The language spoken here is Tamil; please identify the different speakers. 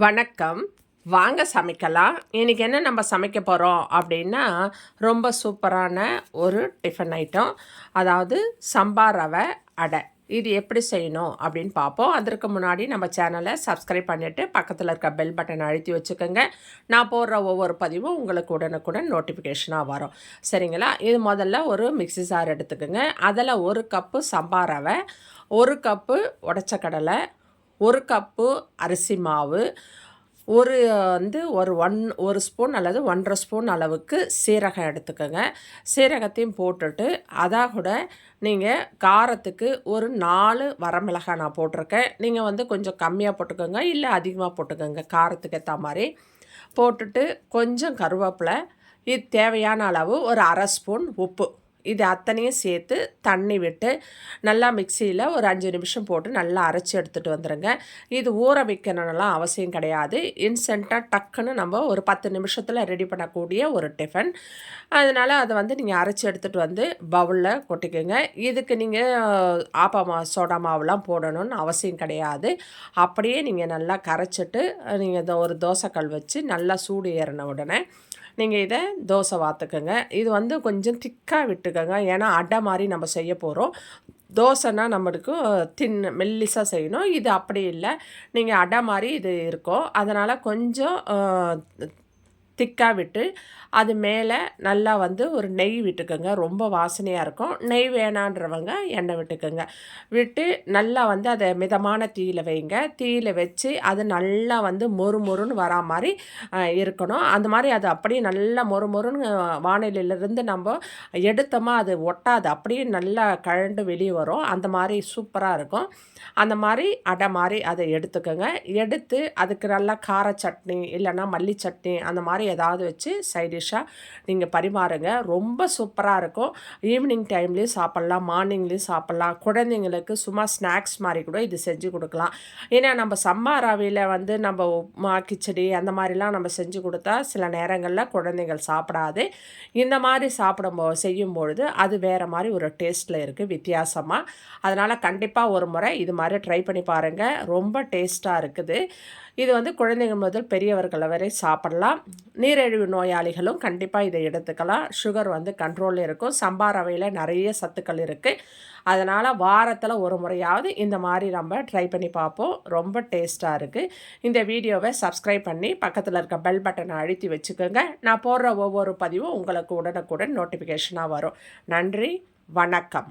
Speaker 1: வணக்கம். வாங்க சமைக்கலாம். இன்றைக்கி என்ன நம்ம சமைக்க போகிறோம் அப்படின்னா ரொம்ப சூப்பரான ஒரு டிஃபன் ஐட்டம் அதாவது சம்பா ரவை அடை. இது எப்படி செய்யணும் அப்படின்னு பார்ப்போம். அதற்கு முன்னாடி நம்ம சேனலை சப்ஸ்கிரைப் பண்ணிவிட்டு பக்கத்தில் இருக்க பெல் பட்டனை அழுத்தி வச்சுக்கோங்க. நான் போடுற ஒவ்வொரு பதிவும் உங்களுக்கு உடனுக்குடன் நோட்டிஃபிகேஷனாக வரும். சரிங்களா? இது முதல்ல ஒரு மிக்சி சார் எடுத்துக்கோங்க. அதில் ஒரு கப்பு சம்பா ரவை ஒரு கப்பு உடச்ச கடலை ஒரு கப்பு அரிசி மாவு ஒரு வந்து ஒரு ஒன் ஒரு ஸ்பூன் அல்லது ஒன்றரை ஸ்பூன் அளவுக்கு சீரகம் எடுத்துக்கோங்க. சீரகத்தையும் போட்டுட்டு அதாக கூட நீங்கள் காரத்துக்கு ஒரு நாலு வரமிளகாய் நான் போட்டிருக்கேன். நீங்கள் வந்து கொஞ்சம் கம்மியாக போட்டுக்கோங்க இல்லை அதிகமாக போட்டுக்கோங்க காரத்துக்கு ஏற்ற மாதிரி போட்டுட்டு கொஞ்சம் கருவேப்பிலை இது தேவையான அளவு ஒரு அரை ஸ்பூன் உப்பு. இது அத்தனையும் சேர்த்து தண்ணி விட்டு நல்லா மிக்சியில் ஒரு அஞ்சு நிமிஷம் போட்டு நல்லா அரைச்சி எடுத்துகிட்டு வந்துடுங்க இது ஊற வைக்கணும்லாம் அவசியம் கிடையாது. இன்ஸ்டண்ட்டாக டக்குன்னு நம்ம ஒரு பத்து நிமிஷத்தில் ரெடி பண்ணக்கூடிய ஒரு டிஃபன். அதனால் அதை வந்து நீங்கள் அரைச்சி எடுத்துகிட்டு வந்து பவுலில் கொட்டிக்கோங்க. இதுக்கு நீங்கள் ஆப்பா மா சோடா மாவுலாம் போடணும்னு அவசியம் கிடையாது. அப்படியே நீங்கள் நல்லா கரைச்சிட்டு நீங்கள் ஒரு தோசைக்கல் வச்சு நல்லா சூடு ஏறின உடனே நீங்கள் இதை தோசை வாத்துக்கோங்க. இது வந்து கொஞ்சம் திக்காக விட்டு விட்டுக்கோங்க ஏன்னா அடை மாதிரி நம்ம செய்ய போகிறோம் தோசைனா நம்மளுக்கு தின் மெல்லிசாக செய்யணும். இது அப்படி இல்லை. நீங்கள் அடை மாதிரி இது இருக்கும். அதனால் கொஞ்சம் திக்காக விட்டு அது மேலே நல்லா வந்து ஒரு நெய் விட்டுக்கோங்க. ரொம்ப வாசனையாக இருக்கும். நெய் வேணான்றவங்க எண்ணெய் விட்டுக்கோங்க. விட்டு நல்லா வந்து அதை மிதமான தீயில் வைங்க. தீயில் வச்சு அது நல்லா வந்து மொறு மொறுன்னு வரா மாதிரி இருக்கணும். அந்த மாதிரி அது அப்படியே நல்லா மொறு மொறுன்னு வானிலையிலேருந்து நம்ம எடுத்தோமா அது ஒட்டாது. அப்படியே நல்லா கழண்டு வெளியே வரும். அந்த மாதிரி சூப்பராக இருக்கும். அந்த மாதிரி அடை மாதிரி அதை எடுத்துக்கோங்க. எடுத்து அதுக்கு நல்லா கார சட்னி இல்லைன்னா மல்லி சட்னி அந்த மாதிரி ஏதாவது வச்சு சைடிஷ்ஷாக நீங்கள் பரிமாறுங்க. ரொம்ப சூப்பராக இருக்கும். ஈவினிங் டைம்லேயும் சாப்பிட்லாம் மார்னிங்லேயும் சாப்பிட்லாம். குழந்தைங்களுக்கு சும்மா ஸ்நாக்ஸ் மாதிரி கூட இது செஞ்சு கொடுக்கலாம். ஏன்னா நம்ம சம்மா ரவையில் வந்து நம்ம உப்மா கிச்சடி அந்த மாதிரிலாம் நம்ம செஞ்சு கொடுத்தா சில நேரங்களில் குழந்தைகள் சாப்பிடாது. இந்த மாதிரி சாப்பிடும் செய்யும்பொழுது அது வேறு மாதிரி ஒரு டேஸ்ட்டில் இருக்குது வித்தியாசமாக அதனால் கண்டிப்பாக ஒரு முறை இது மாதிரி ட்ரை பண்ணி பாருங்கள் ரொம்ப டேஸ்ட்டாக இருக்குது. இது வந்து குழந்தைங்க முதல் பெரியவர்களை வரை சாப்பிடலாம். நீரிழிவு நோயாளிகளும் கண்டிப்பாக இதை எடுத்துக்கலாம். சுகர் வந்து கண்ட்ரோலில் இருக்கும். சம்பா ரவையில் நிறைய சத்துக்கள் இருக்குது அதனால் வாரத்தில் ஒரு முறையாவது இந்த மாதிரி நம்ம ட்ரை பண்ணி பார்ப்போம். ரொம்ப டேஸ்ட்டாக இருக்குது இந்த வீடியோவை சப்ஸ்கிரைப் பண்ணி பக்கத்தில் இருக்க பெல் பட்டனை அழுத்தி வச்சுக்கோங்க. நான் போடுற ஒவ்வொரு பதிவும் உங்களுக்கு உடனுக்குடன் நோட்டிஃபிகேஷனாக வரும். நன்றி. வணக்கம்.